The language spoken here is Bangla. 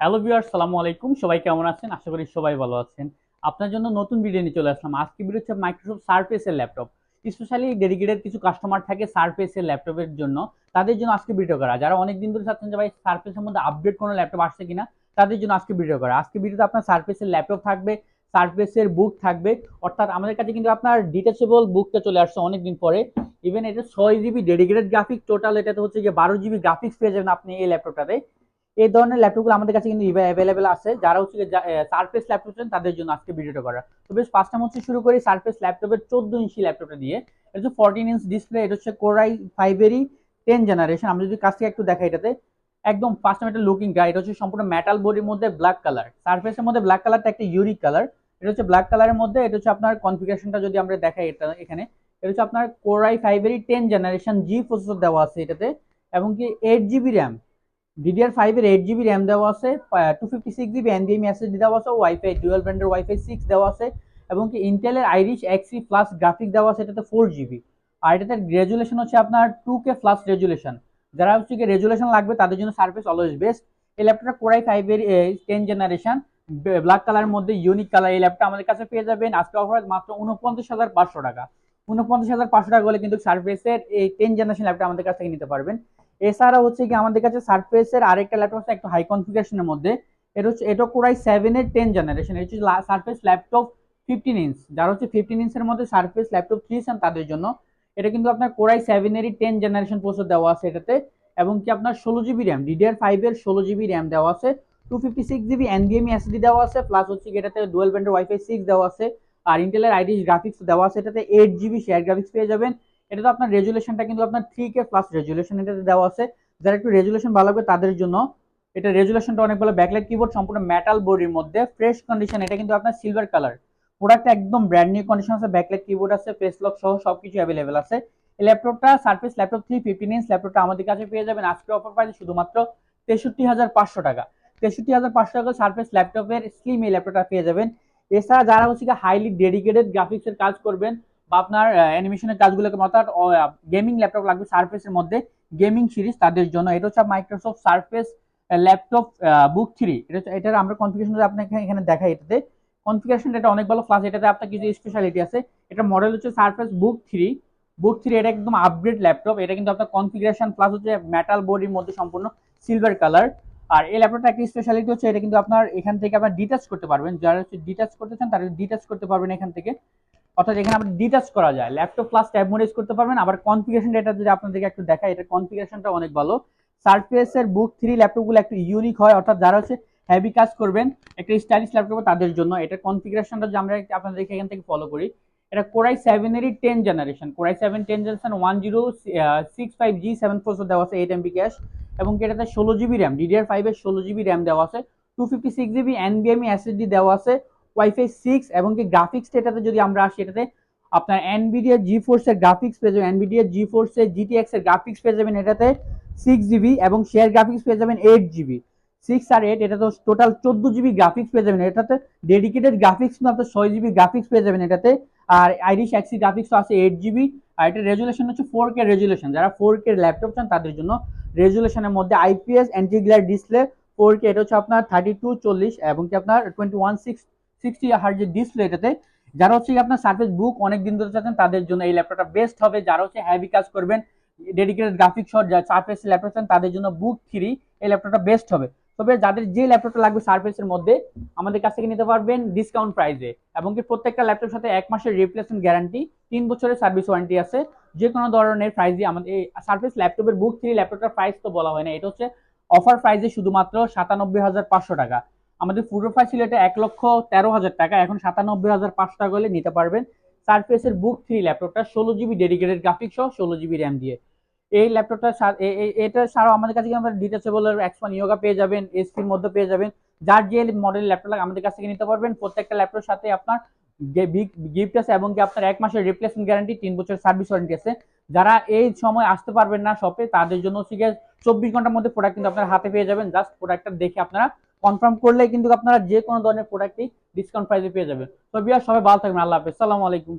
হ্যালো ভিউয়ার সালামু আলাইকুম। সবাই কেমন আছেন? আশা করি সবাই ভালো আছেন। আপনার জন্য নতুন ভিডিও নিয়ে চলে আসলাম। আজকে ভিডিও হচ্ছে মাইক্রোসফট সার্ফেসের ল্যাপটপ স্পেশালি ডেডিকেটেড কিছু কাস্টমার থাকে সার্ফেসের ল্যাপটপের জন্য। তাদের জন্য আজকে ভিডিও করা। যারা অনেক দিন ধরে চাচ্ছেন যে ভাই সার্ফেসের মধ্যে আপডেট কোনো ল্যাপটপ আসছে কিনা, তাদের জন্য আজকে ভিডিও করা। আজকে ভিডিওতে আপনার সার্ফেসের ল্যাপটপ থাকবে সার্ফেসের বুক থাকবে। অর্থাৎ আমাদের কাছে কিন্তু আপনার ডিটেচেবল বুকটা চলে আসছে অনেকদিন পরে। ইভেন এটা ছয় জিবি ডেডিকেটেড গ্রাফিক্স টোটাল এটাতে হচ্ছে যে বারো জিবি গ্রাফিক্স পেয়ে যাবেন আপনি এই ল্যাপটপটাতে এই ধরনের ল্যাপটপগুলো আমাদের কাছে কিন্তু অ্যাভেলেবেল আছে। যারা হচ্ছে সার্ফেস ল্যাপটপ চান, তাদের জন্য আজকে ভিডিওটা করা। তো বেশ ফার্স্ট টাইম হচ্ছে শুরু করি সার্ফেস ল্যাপটপের চোদ্দ ইঞ্চি ল্যাপটপটা দিয়ে। এটা হচ্ছে ফোরটিন ইঞ্চ ডিসপ্লে এটা হচ্ছে কোরাই ফাইভেরই টেন জেনারেশন আমরা যদি কাছ থেকে একটু দেখাই এটাতে, একদম ফার্স্ট টাইম একটা লুকিং গাই এটা হচ্ছে সম্পূর্ণ মেটাল বডির মধ্যে ব্ল্যাক কালার সার্ফেসের মধ্যে ব্ল্যাক কালারটা একটা ইউনিক কালার এটা হচ্ছে ব্ল্যাক কালারের মধ্যে, এটা হচ্ছে আপনার কনফিগারেশনটা যদি আমরা দেখাই এটা এখানে, এটা হচ্ছে আপনার কোরাই ফাইভেরই টেন জেনারেশন জি প্রসেসর দেওয়া আছে এটাতে। এবং কি এইট জিবি র্যাম ডিডিআর ফাইভের এইট জিবি র্যাম দেওয়া আছে টু ফিফটি সিক্স জিবি এন এনবিএম এসএসডি দেওয়া আছে ওয়াইফাই ডুয়েল ব্র্যান্ডের ওয়াইফাই সিক্স দেওয়া আছে, এবং কি ইন্টেলের আইরিশ এক্সি প্লাস গ্রাফিক দেওয়া আছে, এটাতে ফোর জিবি আর এটাতে রেজুলেশন হচ্ছে আপনার টু কে প্লাস রেজুলেশন যারা হচ্ছে কি রেজুলেশন লাগবে, তাদের জন্য সার্ভিস অলওয়েজ বেস্ট এই ল্যাপটপটা কোরাই ফাইভের টেন জেনারেশন ব্ল্যাক কালারের মধ্যে ইউনিক কালার এই ল্যাপটপ আমাদের কাছে পেয়ে যাবেন, আজকে অফার মাত্র উনপঞ্চাশ হাজার পাঁচশো টাকা। উনপঞ্চাশ হাজার পাঁচশো টাকা হলে কিন্তু সার্ভিসের এই টেন জেনারেশন ল্যাপটপ আমাদের কাছ থেকে নিতে পারবেন। এছাড়া হচ্ছে কি আমাদের কাছে সার্ফেসের আরেকটা ল্যাপটপ আছে, একটু হাই কনফিগারেশনের মধ্যে। এটা হচ্ছে, এটা কোরাই সেভেনের টেন জেনারেশন এটা হচ্ছে সার্ফেস ল্যাপটপ ফিফটিন ইঞ্চ যারা হচ্ছে ফিফটিন ইঞ্চের মধ্যে সার্ফেস ল্যাপটপ থ্রি চান তাদের জন্য। এটা কিন্তু আপনার কোরাই সেভেনেরই টেন জেনারেশন প্রসেসর দেওয়া আছে এটাতে। এবং কি আপনার ষোলো জিবি র্যাম ডিডিআর ফাইভের ষোলো জিবি র্যাম দেওয়া আছে। টু ফিফটি সিক্স জিবি এনবিএমই এসডি দেওয়া আছে প্লাস হচ্ছে এটাতে ডুয়েল ব্যান্ডের ওয়াইফাই সিক্স দেওয়া আছে। আর ইন্টেলের আইডিস গ্রাফিক্স দেওয়া আছে, এটাতে এইট জিবি শেয়ার গ্রাফিক্স পেয়ে যাবেন। এটা তো আপনার রেজুলেশনটা কিন্তু আপনার থ্রি কে প্লাস রেজুলেশন এটাতে দেওয়া আছে। যারা একটু রেজুলেশন ভালো হবে তাদের জন্য এটা রেজুলেশনটা অনেক ভালো। ব্যাকলাইট কিবোর্ড সম্পূর্ণ মেটাল বডির মধ্যে ফ্রেশ কন্ডিশন এটা কিন্তু আপনার সিলভার কালার প্রোডাক্টটা একদম ব্র্যান্ড নিউ কন্ডিশন আছে ব্যাকলাইট কিবোর্ড আছে ফেস লক সহ সবকিছু অ্যাভেলেবেল আছে। এই ল্যাপটপটা Surface laptop three fifteen inch ল্যাপটপটা আমাদের কাছে পেয়ে যাবেন। আজকে অফার পাইছে শুধুমাত্র তেষট্টি হাজার পাঁচশো টাকা। তেষট্টি হাজার পাঁচশো টাকা সার্ফেস ল্যাপটপের স্লিম এই ল্যাপটপটা পেয়ে যাবেন। এছাড়া যারা হচ্ছে হাইলি ডেডিকেটেড গ্রাফিক্সের কাজ করবেন বা আপনার অ্যানিমেশনের কাজগুলোকে অর্থাৎ গেমিং ল্যাপটপ লাগবে সার্ফেসের মধ্যে গেমিং সিরিজ তাদের জন্য। এটা হচ্ছে Microsoft Surface laptop book three এটা এটার আমরা কনফিগারেশন আপনাকে এখানে দেখাই এটাতে কনফিগারেশন এটা অনেক ভালো প্লাস এটাতে আপনার কিছু স্পেশালিটি আছে। এটা মডেল হচ্ছে Surface book three book three এটা একদম আপগ্রেড ল্যাপটপ এটা কিন্তু আপনার কনফিগারেশন প্লাস হচ্ছে মেটাল বডির মধ্যে সম্পূর্ণ সিলভার কালার আর এই ল্যাপটপটা একটা স্পেশালিটি হচ্ছে, এটা কিন্তু আপনার এখান থেকে আপনার ডিটাচ করতে পারবেন। যারা হচ্ছে ডিটাচ করতে চান, তারা ডিটাচ করতে পারবেন এখান থেকে। অর্থাৎ এখানে আপনি ডিটাচ করা যায়। ল্যাপটপ প্লাস ট্যাব মোড করতে পারবেন। আবার কনফিগারেশন এটা যদি আপনাদেরকে একটু দেখায় এটা কনফিগারেশনটা অনেক ভালো। সার্ফেস এর বুক থ্রি ল্যাপটপগুলো একটু ইউনিক হয়, অর্থাৎ যারা হচ্ছে হেভি কাজ করবেন, একটা স্টাইলিশ ল্যাপটপ তাদের জন্য। এটা কনফিগারেশনটা যে আমরা আপনাদেরকে এখান থেকে ফলো করি, এটা core i সেভেনেরই ten generation core i seven ten generation one zero six five G seven four দেওয়া আছে এইট এমবি ক্যাশ এবং এটাতে ষোলো জিবি র্যাম ডিডিআর ফাইভের ষোলো জিবি র্যাম দেওয়া আছে। টু ফিফটি সিক্স জিবি এনবিএমই এসএসডি দেওয়া আছে। ওয়াইফাই সিক্স এবং কি গ্রাফিক্স এটাতে যদি আমরা আসি, এটাতে আপনার এনবিডিয়া জি ফোর্সের গ্রাফিক্স পেয়ে যাবেন। এনবিডিয়া জি ফোর্সের জিটিএক্স এর গ্রাফিক্স পেয়ে যাবেন এটাতে সিক্স জিবি এবং শেয়ার গ্রাফিক্স পেয়ে যাবেন এইট জিবি সিক্স আর এইট এটা তো টোটাল চোদ্দ জিবি গ্রাফিক্স পেয়ে যাবেন। এটাতে ডেডিকেটেড গ্রাফিক্স না আপনার ছয় জিবি গ্রাফিক্স পেয়ে যাবেন এটাতে। আর আইরিশ এক্সি গ্রাফিক্স আছে এইট জিবি আর এটা রেজুলেশন হচ্ছে ফোর কে রেজুলেশন যারা ফোর কে ল্যাপটপ চান, তাদের জন্য রেজুলেশনের মধ্যে IPS antiglare display four K এটা হচ্ছে আপনার থার্টি টু চল্লিশ এবং কি আপনার টোয়েন্টি ওয়ান সিক্স সিক্সটি হার যে ডিসপ্লে এটাতে, যারা হচ্ছে আপনার সার্ফেস বুক অনেক দিন ধরে চাচ্ছেন, তাদের জন্য এই ল্যাপটপটা বেস্ট হবে। যারা হচ্ছে হ্যাভি কাজ করবেন ডেডিকেটেড গ্রাফিক্স শট যা সার্ফেস ল্যাপটপ চান, তাদের জন্য বুক থ্রি এই ল্যাপটপটা বেস্ট হবে। তবে যাদের যে ল্যাপটপটা লাগবে সার্ফেসের মধ্যে, আমাদের কাছ থেকে নিতে পারবেন ডিসকাউন্ট প্রাইসে এবং কি প্রত্যেকটা ল্যাপটপের সাথে এক মাসের রিপ্লেসমেন্ট গ্যারান্টি তিন বছরের সার্ভিস ওয়ারেন্টি আছে। যে কোনো ধরনের প্রাইস দিয়ে আমাদের এই সার্ফেস ল্যাপটপের বুক থ্রি ল্যাপটপটার প্রাইস তো বলা হয় না। এটা হচ্ছে অফার প্রাইসে শুধুমাত্র সাতানব্বই হাজার পাঁচশো টাকা। আমাদের পুরো এটা এক লক্ষ তেরো হাজার টাকা, এখন সাতানব্বই হাজার পাঁচশো টাকা হলে নিতে পারবেন। সার্ফেসের বুক থ্রি ল্যাপটপটা ষোলো জিবি ডেডিকেটেড গ্রাফিক্স সহ ষোলো জিবি র্যাম দিয়ে। এই ল্যাপটপটা এটা ছাড়াও আমাদের কাছে আমরা ডিটাচেবল এক্সপান ইয়োগা পেয়ে যাবেন এসপির মধ্যে পেয়ে যাবেন। যার যে মডেল ল্যাপটপ লাগে আমাদের কাছ থেকে নিতে পারবেন। প্রত্যেকটা ল্যাপটপের সাথে আপনার গিফট আছে এবং কি আপনার এক মাসের রিপ্লেসমেন্ট গ্যারান্টি তিন বছরের সার্ভিস ওয়ারেন্টি আছে। যারা এই সময় আসতে পারবেন না শপে তাদের জন্য হচ্ছে চব্বিশ ঘণ্টার মধ্যে প্রোডাক্ট কিন্তু আপনার হাতে পেয়ে যাবেন। জাস্ট প্রোডাক্টটা দেখে আপনারা কনফার্ম করলে কিন্তু আপনারা যে কোনো ধরনের প্রোডাক্টই ডিসকাউন্ট প্রাইসে পেয়ে যাবেন। তো বিয়ার সবাই ভালো থাকবেন, আল্লাহ হাফেজ। সালামু আলাইকুম।